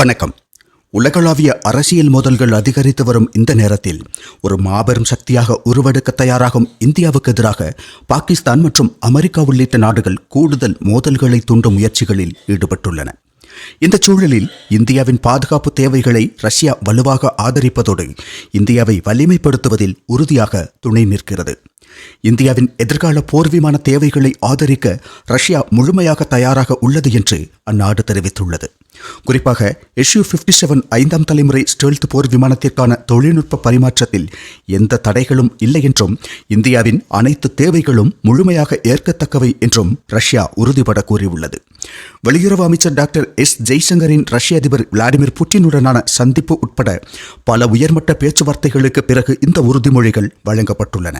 வணக்கம். உலகளாவிய அரசியல் மோதல்கள் அதிகரித்து வரும் இந்த நேரத்தில் ஒரு மாபெரும் சக்தியாக உருவெடுக்க தயாராகும் இந்தியாவுக்கு எதிராக பாகிஸ்தான் மற்றும் அமெரிக்கா உள்ளிட்ட நாடுகள் கூடுதல் மோதல்களை தூண்டும் முயற்சிகளில் ஈடுபட்டுள்ளன. இந்த சூழலில் இந்தியாவின் பாதுகாப்பு தேவைகளை ரஷ்யா வலுவாக ஆதரிப்பதோடு இந்தியாவை வலிமைப்படுத்துவதில் உறுதியாக துணை நிற்கிறது. இந்தியாவின் எதிர்கால போர் விமான தேவைகளை ஆதரிக்க ரஷ்யா முழுமையாக தயாராக உள்ளது என்று அந்நாடு தெரிவித்துள்ளது. குறிப்பாக எஷ்யூ பிப்டி செவன் ஐந்தாம் தலைமுறை ஸ்டெல்த் போர் விமானத்திற்கான தொழில்நுட்ப பரிமாற்றத்தில் எந்த தடைகளும் இல்லை என்றும் இந்தியாவின் அனைத்து தேவைகளும் முழுமையாக ஏற்கத்தக்கவை என்றும் ரஷ்யா உறுதிபட கூறியுள்ளது. வெளியுறவு அமைச்சர் டாக்டர் எஸ். ஜெய்சங்கரின் ரஷ்ய அதிபர் விளாடிமிர் புட்டினுடனான சந்திப்பு உட்பட பல உயர்மட்ட பேச்சுவார்த்தைகளுக்கு பிறகு இந்த உறுதிமொழிகள் வழங்கப்பட்டுள்ளன.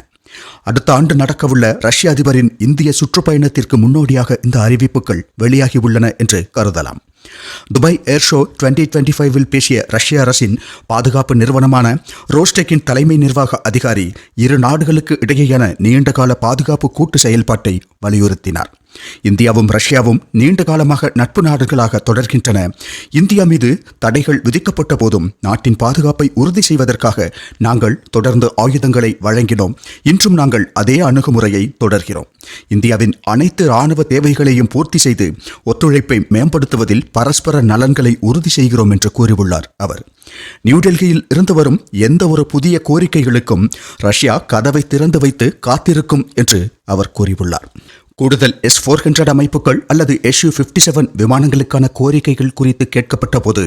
அடுத்த ஆண்டு நடக்கவுள்ள ரஷ்ய அதிபரின் இந்திய சுற்றுப்பயணத்திற்கு முன்னோடியாக இந்த அறிவிப்புகள் வெளியாகியுள்ளன என்று கருதலாம். Dubai air show twenty twenty ஃபைவில் பேசிய ரஷ்ய அரசின் பாதுகாப்பு நிறுவனமான ரோஸ்டெக்கின் தலைமை நிர்வாக அதிகாரி இரு நாடுகளுக்கு இடையேயான நீண்டகால பாதுகாப்பு கூட்டு செயல்பாட்டை வலியுறுத்தினார். இந்தியாவும் ரஷ்யாவும் நீண்ட காலமாக நட்பு நாடுகளாக தொடர்கின்றன. இந்தியா மீது தடைகள் விதிக்கப்பட்ட போதும் நாட்டின் பாதுகாப்பை உறுதி செய்வதற்காக நாங்கள் தொடர்ந்து ஆயுதங்களை வழங்கினோம். இன்றும் நாங்கள் அதே அணுகுமுறையை தொடர்கிறோம். இந்தியாவின் அனைத்து ராணுவ தேவைகளையும் பூர்த்தி செய்து ஒத்துழைப்பை மேம்படுத்துவதில் பரஸ்பர நலன்களை உறுதி செய்கிறோம் என்று கூறியுள்ளார் அவர். நியூடெல்லியில் இருந்து வரும் எந்த ஒரு புதிய கோரிக்கைகளுக்கும் ரஷ்யா கதவை திறந்து வைத்து காத்திருக்கும் என்று அவர் கூறியுள்ளார். கூடுதல் எஸ் ஃபோர் ஹண்ட்ரட் அமைப்புகள் அல்லது எஸ்யூ ஃபிஃப்டி செவன் விமானங்களுக்கான கோரிக்கைகள் குறித்து கேட்கப்பட்ட போது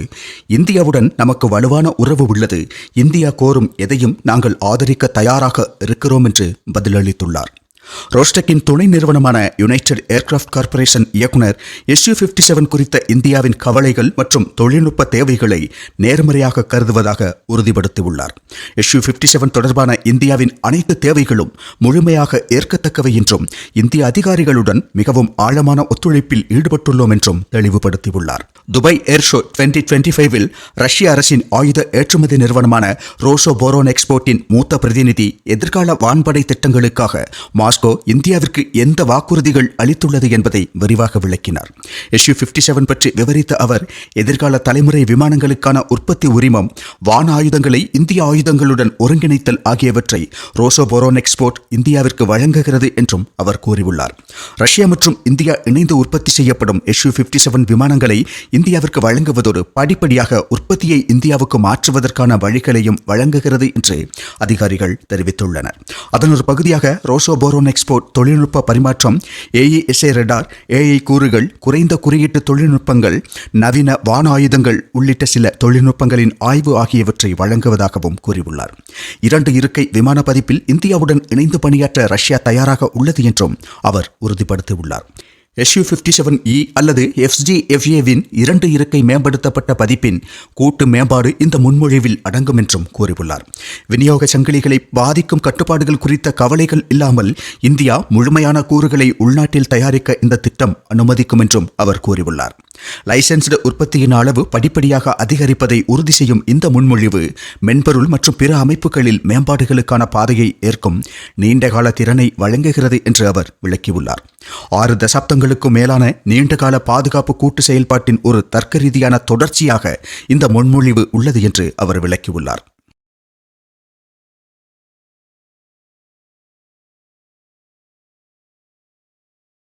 இந்தியாவுடன் நமக்கு வலுவான உறவு உள்ளது. இந்தியா கோரும் எதையும் நாங்கள் ஆதரிக்க தயாராக இருக்கிறோம் என்று பதிலளித்துள்ளார். ரோஸ்டெக்கின் துணை நிறுவனமான யுனைடெட் ஏர்கிராஃப்ட் கார்ப்பரேஷன் இயக்குனர் எஸ்யூ பிப்டி செவன் குறித்த இந்தியாவின் கவலைகள் மற்றும் தொழில்நுட்ப தேவைகளை நேர்மறையாக கருதுவதாக உறுதிப்படுத்தியுள்ளார். எஸ்யூ பிப்டி செவன் தொடர்பான இந்தியாவின் அனைத்து தேவைகளும் முழுமையாக ஏற்கத்தக்கவை என்றும் இந்திய அதிகாரிகளுடன் மிகவும் ஆழமான ஒத்துழைப்பில் ஈடுபட்டுள்ளோம் என்றும் தெளிவுபடுத்தியுள்ளார். துபாய் ஏர்ஷோ டுவெண்டி டுவெண்ட்டி ஃபைவில் ரஷ்ய அரசின் ஆயுத ஏற்றுமதி நிறுவனமான ரோசோ போரோன் எக்ஸ்போர்ட்டின் மூத்த பிரதிநிதி எதிர்கால வான்படை திட்டங்களுக்காக மாஸ்கோ இந்தியாவிற்கு எந்த வாக்குறுதிகள் அளித்துள்ளது என்பதை விரிவாக விளக்கினார். எஸ்யூ பிப்டி செவன் பற்றி விவரித்த அவர் எதிர்கால தலைமுறை விமானங்களுக்கான உற்பத்தி உரிமம் வான ஆயுதங்களை இந்திய ஆயுதங்களுடன் ஒருங்கிணைத்தல் ஆகியவற்றை ரோசோ போரோன் எக்ஸ்போர்ட் இந்தியாவிற்கு வழங்குகிறது என்றும் அவர் கூறியுள்ளார். ரஷ்யா மற்றும் இந்தியா இணைந்து உற்பத்தி செய்யப்படும் எஸ்யூ பிப்டி செவன் விமானங்களை இந்தியாவிற்கு வழங்குவதோடு படிப்படியாக உற்பத்தியை இந்தியாவுக்கு மாற்றுவதற்கான வழிகளையும் வழங்குகிறது என்று அதிகாரிகள் தெரிவித்துள்ளனர். அதன் ஒரு பகுதியாக ரோசோ போரோன் எக்ஸ்போர்ட் தொழில்நுட்ப பரிமாற்றம் ஏஇஎஸ்ஏ ரெடார் ஏஐ கூறுகள் குறைந்த குறியீட்டு தொழில்நுட்பங்கள் நவீன வான ஆயுதங்கள் உள்ளிட்ட சில தொழில்நுட்பங்களின் ஆய்வு ஆகியவற்றை வழங்குவதாகவும் கூறியுள்ளார். இரண்டு இருக்கை விமான பதிப்பில் இந்தியாவுடன் இணைந்து பணியாற்ற ரஷ்யா தயாராக உள்ளது என்றும் அவர் உறுதிப்படுத்தியுள்ளார். எஸ்யூ பிப்டி செவன் இ அல்லது எஃப்ஜி எஃப்ஏவின் இரண்டு இருக்கை மேம்படுத்தப்பட்ட பதிப்பின் கூட்டு மேம்பாடு இந்த முன்மொழிவில் அடங்கும் என்றும் கூறியுள்ளார். விநியோக சங்கிலிகளை பாதிக்கும் கட்டுப்பாடுகள் குறித்த கவலைகள் இல்லாமல் இந்தியா முழுமையான கூறுகளை உள்நாட்டில் தயாரிக்க இந்த திட்டம் அனுமதிக்கும் என்றும் அவர் கூறியுள்ளார். லைசன்ஸ்டு உற்பத்தியின் அளவு படிப்படியாக அதிகரிப்பதை உறுதி செய்யும் இந்த முன்மொழிவு மென்பொருள் மற்றும் பிற அமைப்புகளில் மேம்பாடுகளுக்கான பாதையை ஏற்கும் நீண்டகால திறனை வழங்குகிறது என்று அவர் விளக்கியுள்ளார். ஆறு தசாப்தங்களுக்கும் மேலான நீண்டகால பாதுகாப்பு கூட்டு செயல்பாட்டின் ஒரு தர்க்க ரீதியான தொடர்ச்சியாக இந்த முன்மொழிவு உள்ளது என்று அவர் விளக்கியுள்ளார்.